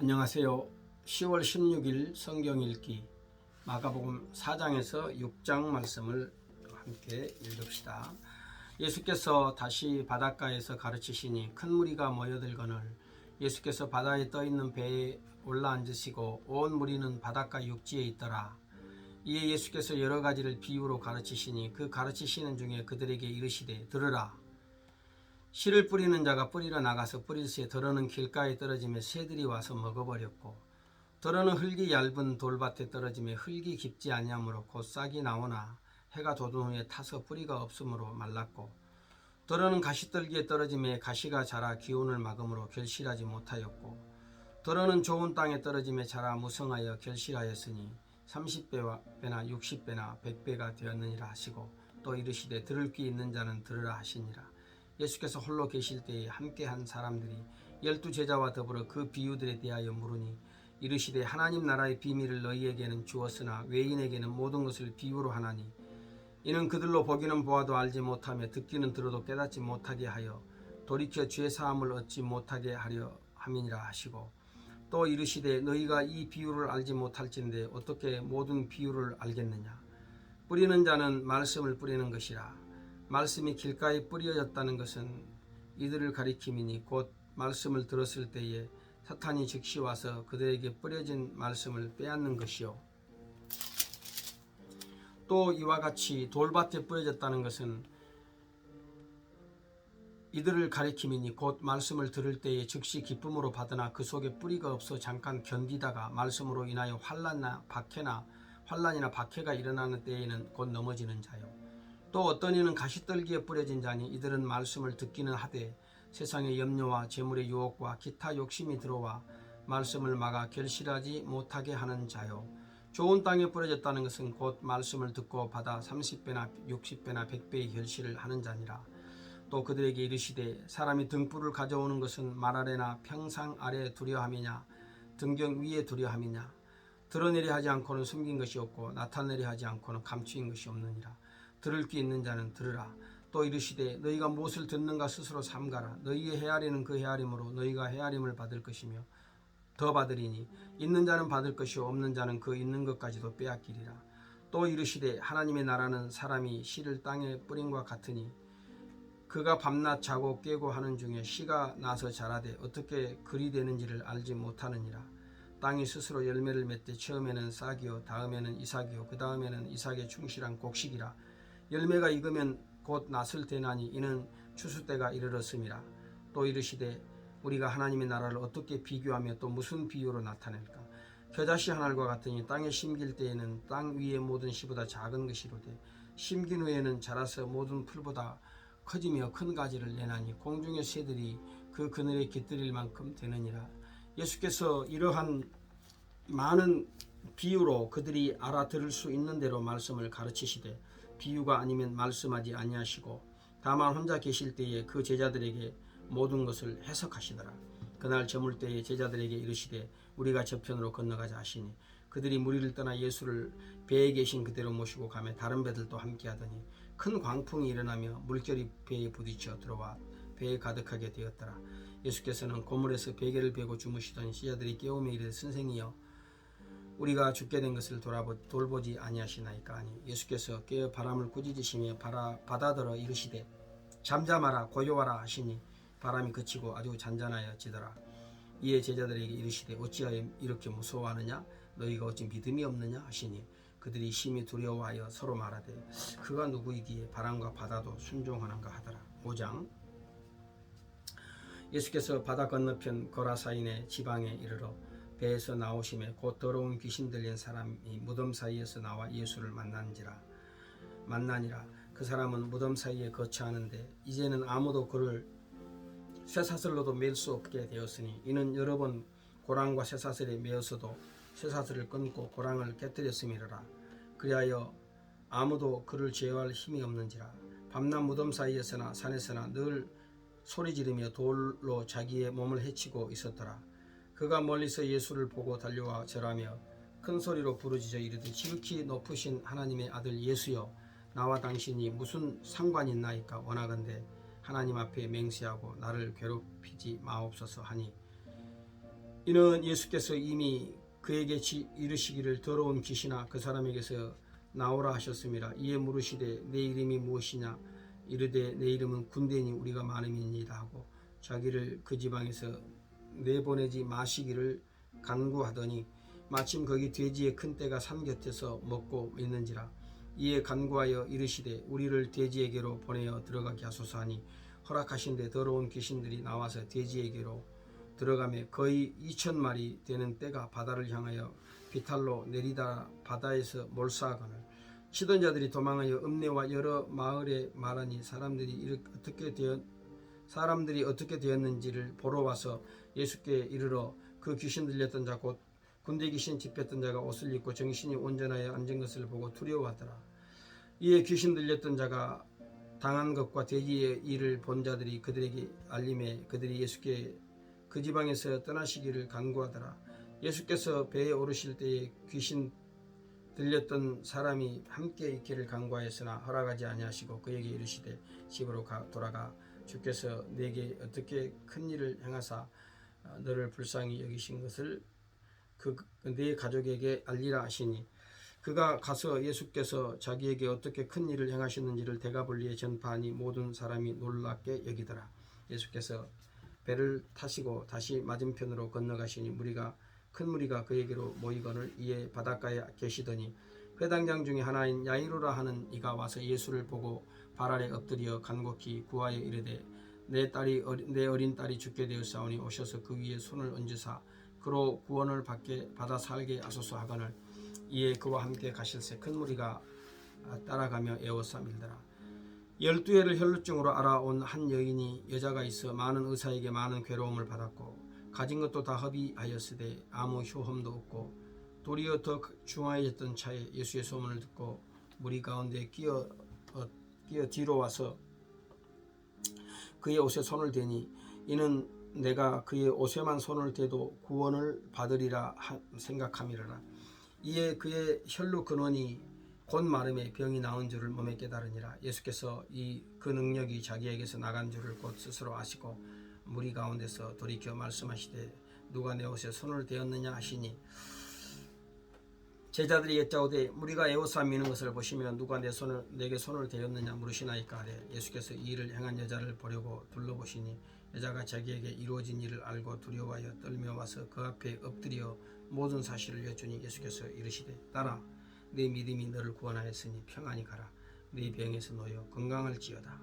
안녕하세요. 10월 16일 성경 읽기 마가복음 4장에서 6장 말씀을 함께 읽읍시다. 예수께서 다시 바닷가에서 가르치시니 큰 무리가 모여들거늘 예수께서 바다에 떠 있는 배에 올라 앉으시고 온 무리는 바닷가 육지에 있더라. 이에 예수께서 여러 가지를 비유로 가르치시니 그 가르치시는 중에 그들에게 이르시되 들으라 씨를 뿌리는 자가 뿌리러 나가서 뿌릴 새 더러는 길가에 떨어지며 새들이 와서 먹어버렸고 더러는 흙이 얇은 돌밭에 떨어지며 흙이 깊지 아니하므로 곧 싹이 나오나 해가 돋은 후에 타서 뿌리가 없으므로 말랐고 더러는 가시떨기에 떨어지며 가시가 자라 기온을 막음으로 결실하지 못하였고 더러는 좋은 땅에 떨어지며 자라 무성하여 결실하였으니 30배나 60배나 100배가 되었느니라 하시고 또 이르시되 들을 귀 있는 자는 들으라 하시니라 예수께서 홀로 계실 때에 함께한 사람들이 열두 제자와 더불어 그 비유들에 대하여 물으니 이르시되 하나님 나라의 비밀을 너희에게는 주었으나 외인에게는 모든 것을 비유로 하나니 이는 그들로 보기는 보아도 알지 못하며 듣기는 들어도 깨닫지 못하게 하여 돌이켜 죄 사함을 얻지 못하게 하려 함이니라 하시고 또 이르시되 너희가 이 비유를 알지 못할진데 어떻게 모든 비유를 알겠느냐? 뿌리는 자는 말씀을 뿌리는 것이라 말씀이 길가에 뿌려졌다는 것은 이들을 가리킴이니 곧 말씀을 들었을 때에 사탄이 즉시 와서 그들에게 뿌려진 말씀을 빼앗는 것이요. 또 이와 같이 돌밭에 뿌려졌다는 것은 이들을 가리킴이니 곧 말씀을 들을 때에 즉시 기쁨으로 받으나 그 속에 뿌리가 없어 잠깐 견디다가 말씀으로 인하여 환란나 박해나 환란이나 박해가 일어나는 때에는 곧 넘어지는 자요 또 어떤 이는 가시떨기에 뿌려진 자니 이들은 말씀을 듣기는 하되 세상의 염려와 재물의 유혹과 기타 욕심이 들어와 말씀을 막아 결실하지 못하게 하는 자요. 좋은 땅에 뿌려졌다는 것은 곧 말씀을 듣고 받아 30배나 60배나 100배의 결실을 하는 자니라. 또 그들에게 이르시되 사람이 등불을 가져오는 것은 말 아래나 평상 아래 두려함이냐 등경 위에 두려함이냐? 드러내려 하지 않고는 숨긴 것이 없고 나타내려 하지 않고는 감추인 것이 없느니라 들을 귀 있는 자는 들으라. 또 이르시되 너희가 무엇을 듣는가 스스로 삼가라. 너희의 헤아리는 그 헤아림으로 너희가 헤아림을 받을 것이며 더 받으리니 있는 자는 받을 것이요 없는 자는 그 있는 것까지도 빼앗기리라. 또 이르시되 하나님의 나라는 사람이 씨를 땅에 뿌린과 같으니 그가 밤낮 자고 깨고 하는 중에 씨가 나서 자라되 어떻게 그리 되는지를 알지 못하느니라. 땅이 스스로 열매를 맺되 처음에는 싹이요 다음에는 이삭이요 그 다음에는 이삭의 충실한 곡식이라 열매가 익으면 곧 낫을 대나니 이는 추수 때가 이르렀음이라 또 이르시되 우리가 하나님의 나라를 어떻게 비교하며 또 무슨 비유로 나타낼까? 겨자씨 하나과 같으니 땅에 심길 때에는 땅 위의 모든 씨보다 작은 것이로되 심긴 후에는 자라서 모든 풀보다 커지며 큰 가지를 내나니 공중의 새들이 그 그늘에 깃들일 만큼 되느니라. 예수께서 이러한 많은 비유로 그들이 알아들을 수 있는 대로 말씀을 가르치시되 비유가 아니면 말씀하지 아니하시고 다만 혼자 계실 때에 그 제자들에게 모든 것을 해석하시더라. 그날 저물 때에 제자들에게 이르시되 우리가 저편으로 건너가자 하시니 그들이 무리를 떠나 예수를 배에 계신 그대로 모시고 가며 다른 배들도 함께 하더니 큰 광풍이 일어나며 물결이 배에 부딪혀 들어와 배에 가득하게 되었더라. 예수께서는 고물에서 베개를 베고 주무시던 시자들이 깨우며 이르되 선생이여 우리가 죽게 된 것을 돌아보, 돌보지 아니하시나이까 하니 예수께서 깨어 바람을 꾸짖으시며 바라, 바다더러 이르시되 잠잠하라 고요하라 하시니 바람이 그치고 아주 잔잔하여 지더라. 이에 제자들에게 이르시되 어찌하여 이렇게 무서워하느냐? 너희가 어찌 믿음이 없느냐? 하시니 그들이 심히 두려워하여 서로 말하되 그가 누구이기에 바람과 바다도 순종하는가 하더라. 5장. 예수께서 바다 건너편 거라사인의 지방에 이르러 배에서 나오심에 곧 더러운 귀신 들린 사람이 무덤 사이에서 나와 예수를 만난지라 만나니라. 그 사람은 무덤 사이에 거처하는데 이제는 아무도 그를 쇠사슬로도 맬 수 없게 되었으니 이는 여러 번 고랑과 쇠사슬에 매어서도 쇠사슬을 끊고 고랑을 깨뜨렸음이라. 그리하여 아무도 그를 제어할 힘이 없는지라. 밤낮 무덤 사이에서나 산에서나 늘 소리 지르며 돌로 자기의 몸을 해치고 있었더라 그가 멀리서 예수를 보고 달려와 절하며 큰 소리로 부르짖어 이르되 지극히 높으신 하나님의 아들 예수여 나와 당신이 무슨 상관이 있나이까 원하건대 하나님 앞에 맹세하고 나를 괴롭히지 마옵소서 하니 이는 예수께서 이미 그에게 지- 이르시기를 더러운 귀신아 그 사람에게서 나오라 하셨습니다. 이에 물으시되 내 이름이 무엇이냐 이르되 내 이름은 군대니 우리가 많음이니이다 하고 자기를 그 지방에서 내보내지 마시기를 간구하더니 마침 거기 돼지의 큰 떼가 산 곁에서 먹고 있는지라 이에 간구하여 이르시되 우리를 돼지에게로 보내어 들어가게 하소서 하니 허락하신 데 더러운 귀신들이 나와서 돼지에게로 들어가며 거의 2천 마리 되는 떼가 바다를 향하여 비탈로 내리다 바다에서 몰사하거늘 치던 자들이 도망하여 읍내와 여러 마을에 말하니 사람들이 어떻게 되었 사람들이 어떻게 되었는지를 보러 와서 예수께 이르러 그 귀신 들렸던 자 곧 군대 귀신 집혔던 자가 옷을 입고 정신이 온전하여 앉은 것을 보고 두려워하더라. 이에 귀신 들렸던 자가 당한 것과 돼지의 일을 본 자들이 그들에게 알림해 그들이 예수께 그 지방에서 떠나시기를 간구하더라. 예수께서 배에 오르실 때에 귀신 들렸던 사람이 함께 있기를 간구하였으나 허락하지 아니하시고 그에게 이르시되 집으로 가, 돌아가 주께서 내게 어떻게 큰 일을 행하사 어, 너를 불쌍히 여기신 것을 그내 가족에게 알리라 하시니 그가 가서 예수께서 자기에게 어떻게 큰 일을 행하셨는지를 대가벌리에 전파하니 모든 사람이 놀랍게 여기더라. 예수께서 배를 타시고 다시 맞은편으로 건너가시니 무리가 큰 무리가 그에게로 모이거늘 이에 바닷가에 계시더니 회당장 중에 하나인 야이로라 하는 이가 와서 예수를 보고 발 아래 엎드려 간곡히 구하여 이르되 내 딸이 어리- 내 어린 딸이 죽게 되었사오니 오셔서 그 위에 손을 얹으사 그로 구원을 받게 받아 살게 하소서 하거늘. 이에 그와 함께 가실새 큰 무리가 따라가며 애워싸 밀더라. 열두 해를 혈루증으로 알아온 한 여인이 여자가 있어 많은 의사에게 많은 괴로움을 받았고 가진 것도 다 허비하였으되 아무 효험도 없고 도리어 더 중하여졌던 차에 예수의 소문을 듣고 무리 가운데 끼어 어, 끼어 뒤로 와서 그의 옷에 손을 대니 이는 내가 그의 옷에만 손을 대도 구원을 받으리라 하- 생각함이라 이에 그의 혈루 근원이 곧 마름에 병이 나은 줄을 몸에 깨달으니라. 예수께서 이 그 능력이 자기에게서 나간 줄을 곧 스스로 아시고 무리 가운데서 돌이켜 말씀하시되 누가 내 옷에 손을 대었느냐 하시니 제자들이 여짜오되 무리가 에워싸 미는 것을 보시면 누가 내 손을 내게 손을 대었느냐 물으시나이까 하되 예수께서 이 일을 행한 여자를 보려고 둘러보시니 여자가 자기에게 이루어진 일을 알고 두려워하여 떨며 와서 그 앞에 엎드려 모든 사실을 여쭈니 예수께서 이르시되 딸아 내 믿음이 너를 구원하였으니 평안히 가라. 네 병에서 놓여 건강할지어다.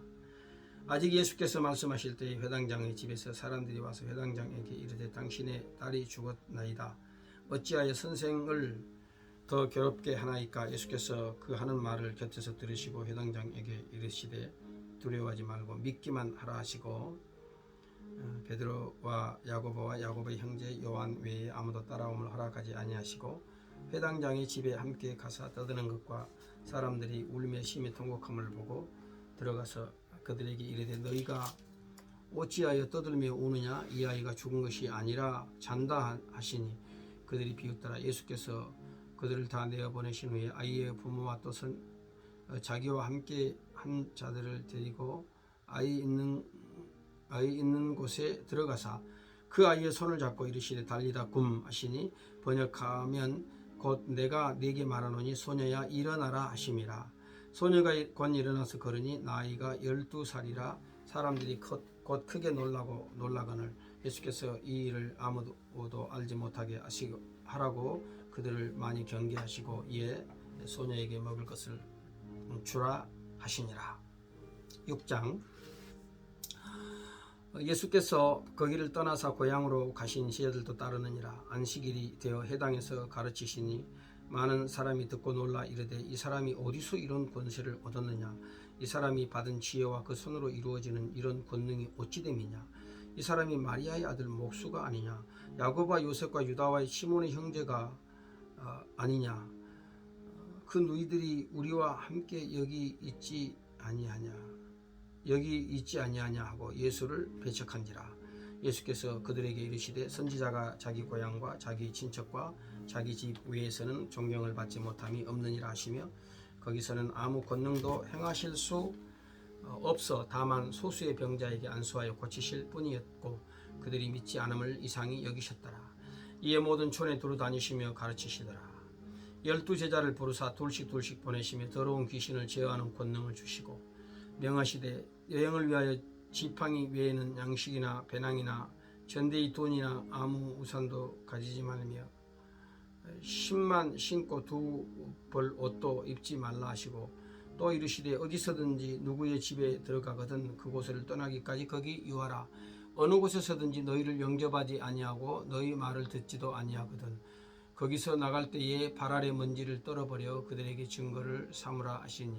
아직 예수께서 말씀하실 때에 회당장의 집에서 사람들이 와서 회당장에게 이르되 당신의 딸이 죽었나이다. 어찌하여 선생을 더 괴롭게 하나이까 예수께서 그 하는 말을 곁에서 들으시고 회당장에게 이르시되 두려워하지 말고 믿기만 하라 하시고 어, 베드로와 야고보와 야고보의 형제 요한 외에 아무도 따라옴을 허락하지 아니하시고 회당장의 집에 함께 가서 떠드는 것과 사람들이 울며 심히 통곡함을 보고 들어가서 그들에게 이르되 너희가 어찌하여 떠들며 우느냐? 이 아이가 죽은 것이 아니라 잔다 하시니 그들이 비웃더라. 예수께서 그들을 다 내어 보내신 후에 아이의 부모와 또 선, 어, 자기와 함께 한 자들을 데리고 아이 있는 아이 있는 곳에 들어가사 그 아이의 손을 잡고 이르시되 달리다 굼 하시니 번역하면 곧 내가 네게 말하노니 소녀야 일어나라 하심이라. 소녀가 곧 일어나서 걸으니 나이가 열두 살이라 사람들이 곧, 곧 크게 놀라고 놀라거늘 예수께서 이 일을 아무도 알지 못하게 하시고 하라고 그들을 많이 경계하시고 이에 소녀에게 먹을 것을 주라 하시니라. 6장. 예수께서 거기를 떠나사 고향으로 가신 시자들도 따르느니라. 안식일이 되어 해당에서 가르치시니 많은 사람이 듣고 놀라 이르되 이 사람이 어디서 이런 권세를 얻었느냐? 이 사람이 받은 지혜와 그 손으로 이루어지는 이런 권능이 어찌 됨이냐? 이 사람이 마리아의 아들 목수가 아니냐? 야고보와 요셉과 유다와의 시몬의 형제가 어, 아니냐. 어, 그 누이들이 우리와 함께 여기 있지 아니하냐. 여기 있지 아니하냐 하고 예수를 배척한지라. 예수께서 그들에게 이르시되 선지자가 자기 고향과 자기 친척과 자기 집 외에서는 존경을 받지 못함이 없느니라 하시며 거기서는 아무 권능도 행하실 수 어, 없어 다만 소수의 병자에게 안수하여 고치실 뿐이었고 그들이 믿지 않음을 이상히 여기셨더라 이에 모든 촌에 두루 다니시며 가르치시더라. 열두 제자를 부르사 둘씩 둘씩 보내시며 더러운 귀신을 제어하는 권능을 주시고 명하시되 여행을 위하여 지팡이 외에는 양식이나 배낭이나 전대의 돈이나 아무 우산도 가지지 말며 십만 신고 두 벌 옷도 입지 말라 하시고 또 이르시되 어디서든지 누구의 집에 들어가거든 그곳을 떠나기까지 거기 유하라 어느 곳에서든지 너희를 영접하지 아니하고 너희 말을 듣지도 아니하거든 거기서 나갈 때에 발 아래 먼지를 떨어버려 그들에게 증거를 삼으라 하시니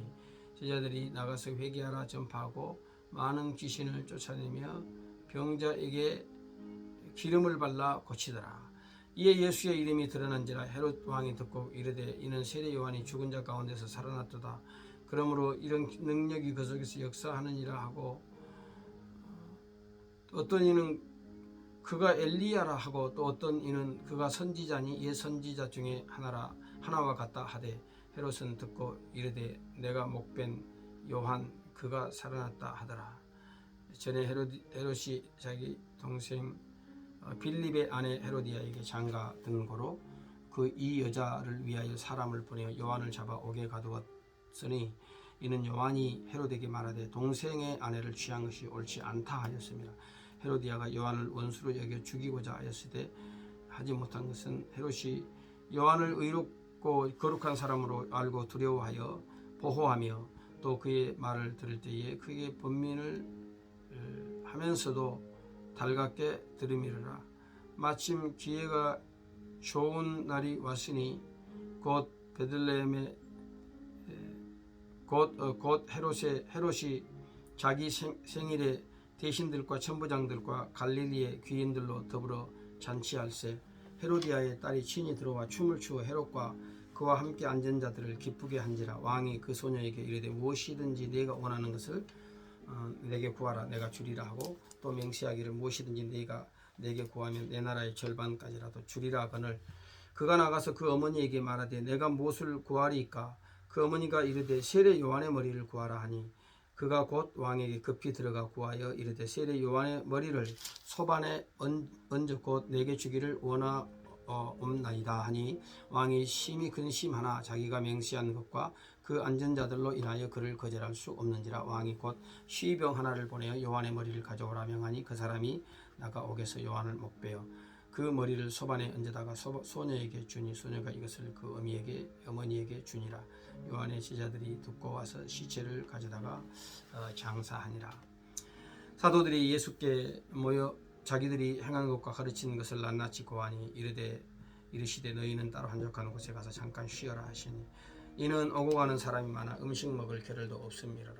제자들이 나가서 회개하라 전파하고 많은 귀신을 쫓아내며 병자에게 기름을 발라 고치더라. 이에 예수의 이름이 드러난지라 헤롯 왕이 듣고 이르되 이는 세례 요한이 죽은 자 가운데서 살아났도다. 그러므로 이런 능력이 그 속에서 역사하느니라 하고 어떤 이는 그가 엘리야라 하고 또 어떤 이는 그가 선지자니 옛 선지자 중에 하나라 하나와 같다 하되 헤롯은 듣고 이르되 내가 목벤 요한 그가 살아났다 하더라. 전에 헤롯, 헤롯이 자기 동생 어, 빌립의 아내 헤로디아에게 장가 든 거로 그 이 여자를 위하여 사람을 보내어 요한을 잡아 옥에 가두었으니 이는 요한이 헤로데게 말하되 동생의 아내를 취한 것이 옳지 않다 하였습니다. 헤로디아가 요한을 원수로 여겨 죽이고자 하였으되 하지 못한 것은 헤롯이 요한을 의롭고 거룩한 사람으로 알고 두려워하여 보호하며 또 그의 말을 들을 때에 그의 번민을 어, 하면서도 달갑게 들음이르라. 마침 기회가 좋은 날이 왔으니 곧 베들레헴에 곧, 어, 곧 헤롯의, 헤롯이 자기 생, 생일에 대신들과 천부장들과 갈릴리의 귀인들로 더불어 잔치할세. 헤로디아의 딸이 친히 들어와 춤을 추어 헤롯과 그와 함께 앉은 자들을 기쁘게 한지라 왕이 그 소녀에게 이르되 무엇이든지 네가 원하는 것을 어, 내게 구하라. 내가 주리라 하고 또 맹세하기를 무엇이든지 네가 내게 구하면 내 나라의 절반까지라도 주리라 하거늘. 그가 나가서 그 어머니에게 말하되 내가 무엇을 구하리이까? 그 어머니가 이르되 세례 요한의 머리를 구하라 하니 그가 곧 왕에게 급히 들어가 구하여 이르되 세례 요한의 머리를 소반에 얹- 얹어 곧 내게 주기를 원하옵나이다 하니 왕이 심히 근심하나 자기가 맹세한 것과 그 앉은 자들로 인하여 그를 거절할 수 없는지라 왕이 곧 시병 하나를 보내어 요한의 머리를 가져오라 명하니 그 사람이 나가 옥에서 요한을 목베어 그 머리를 소반에 얹어다가 소, 소녀에게 주니 소녀가 이것을 그 어미에게 어머니에게 주니라 요한의 제자들이 듣고 와서 시체를 가져다가 어, 장사하니라. 사도들이 예수께 모여 자기들이 행한 것과 가르친 것을 낱낱이 고하니 이르되 이르시되 너희는 따로 한적한 곳에 가서 잠깐 쉬어라 하시니 이는 오고 가는 사람이 많아 음식 먹을 겨를도 없음이라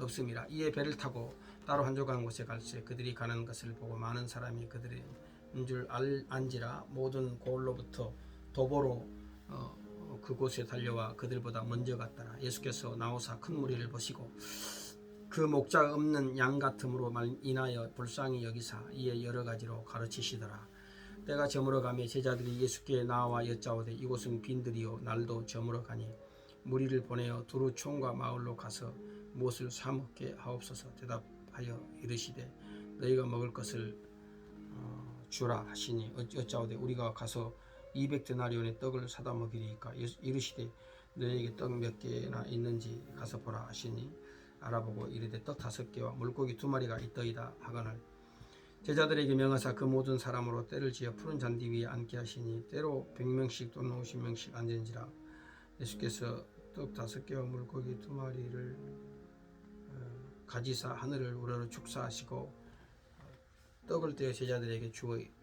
없음이라. 이에 배를 타고 따로 한적한 곳에 갈새 그들이 가는 것을 보고 많은 사람이 그들의 줄 알, 안지라 모든 고을로부터 도보로 어, 그곳에 달려와 그들보다 먼저 갔더라. 예수께서 나오사 큰 무리를 보시고 그 목자 없는 양 같음으로 말 인하여 불쌍히 여기사 이에 여러 가지로 가르치시더라. 때가 저물어 가며 제자들이 예수께 나와 여짜오되 이곳은 빈들이요 날도 저물어 가니 무리를 보내어 두루 촌과 마을로 가서 무엇을 사 먹게 하옵소서 대답하여 이르시되 너희가 먹을 것을 어, 주라 하시니 어- 어짜오되 우리가 가서 200데나리온의 떡을 사다 먹이리까 이르시되 너희에게 떡 몇 개나 있는지 가서 보라 하시니 알아보고 이르되 떡 다섯 개와 물고기 두 마리가 있더이다 하거늘. 제자들에게 명하사 그 모든 사람으로 때를 지어 푸른 잔디 위에 앉게 하시니 때로 백명씩 또는 오십 명씩 앉은지라. 예수께서 떡 다섯 개와 물고기 두 마리를 어, 가지사 하늘을 우러러 축사하시고 어, 떡을 떼어 제자들에게 주어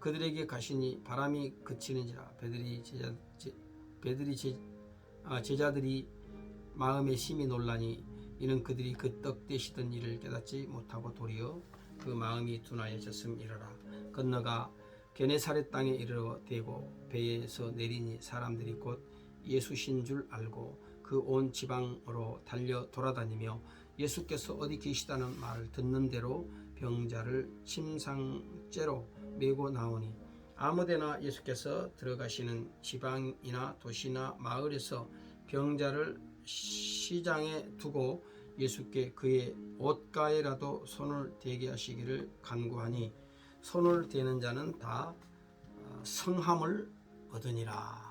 그들에게 가시니 바람이 그치는지라. 배들이 제자 제, 배들이 제, 아, 제자들이 마음에 심히 놀라니 이는 그들이 그떡 떼시던 일을 깨닫지 못하고 도리어 그 마음이 둔하여졌음이러라. 건너가 게네사렛 땅에 이르러 대고 배에서 내리니 사람들이 곧 예수신 줄 알고 그 온 지방으로 달려 돌아다니며 예수께서 어디 계시다는 말을 듣는 대로 병자를 침상째로 메고 나오니 아무데나 예수께서 들어가시는 지방이나 도시나 마을에서 병자를 시장에 두고 예수께 그의 옷가에라도 손을 대게 하시기를 간구하니 손을 대는 자는 다 어, 성함을 얻으니라.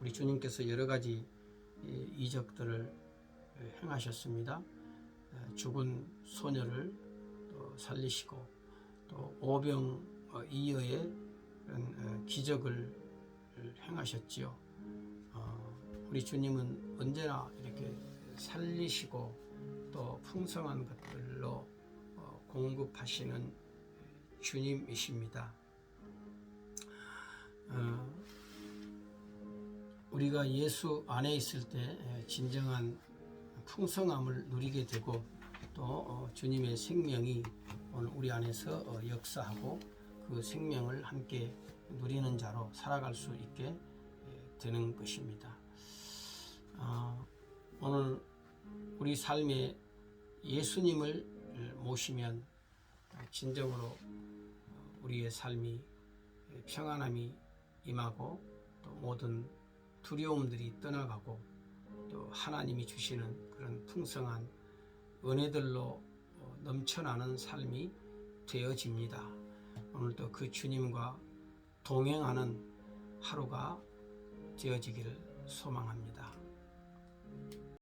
우리 주님께서 여러 가지 이- 이적들을 행하셨습니다. 어, 죽은 소녀를 또 살리시고 또 오병 어, 이어의 어, 기적을 행하셨지요. 어, 우리 주님은 언제나 이렇게 살리시고 또 풍성한 것들로 어, 공급하시는 주님이십니다. 어, 우리가 예수 안에 있을 때 진정한 풍성함을 누리게 되고 또 어, 주님의 생명이 오늘 우리 안에서 어, 역사하고 그 생명을 함께 누리는 자로 살아갈 수 있게 예, 되는 것입니다. 아, 오늘 우리 삶에 예수님을 모시면 진정으로 우리의 삶이 평안함이 임하고 또 모든 두려움들이 떠나가고 또 하나님이 주시는 그런 풍성한 은혜들로 어, 넘쳐나는 삶이 되어집니다. 오늘도 그 주님과 동행하는 하루가 되어지기를 소망합니다.